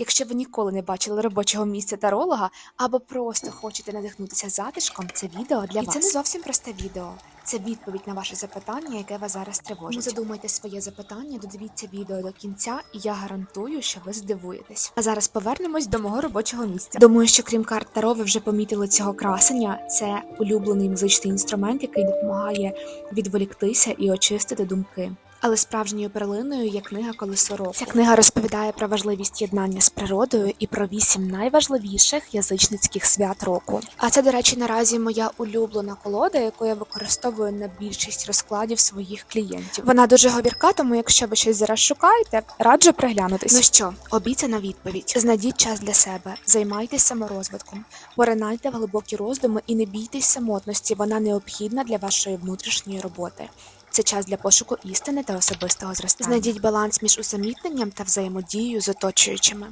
Якщо ви ніколи не бачили робочого місця таролога або просто хочете надихнутися затишком, це відео для І вас. це не зовсім просте відео. Це відповідь на ваше запитання, яке вас зараз тривожить. Тому задумайте своє запитання, додивіться відео до кінця, і я гарантую, що ви здивуєтесь. А зараз повернемось до мого робочого місця. Думаю, що крім карт Таро, ви вже помітили цього красення. Це улюблений музичний інструмент, який допомагає відволіктися і очистити думки. Але справжньою перлиною є книга Колесо року. Ця книга розповідає про важливість єднання з природою і про вісім найважливіших язичницьких свят року. А це, до речі, наразі моя улюблена колода, яку я використовую на більшість розкладів своїх клієнтів. Вона дуже говірка, тому якщо ви щось зараз шукаєте, раджу приглянутись. Ну що, обіцяна відповідь. Знайдіть час для себе, займайтесь саморозвитком, поринайте в глибокі роздуми і не бійтесь самотності. Вона необхідна для вашої внутрішньої роботи. Це час для пошуку істини та особистого зростання. Знайдіть баланс між усамітненням та взаємодією з оточуючими.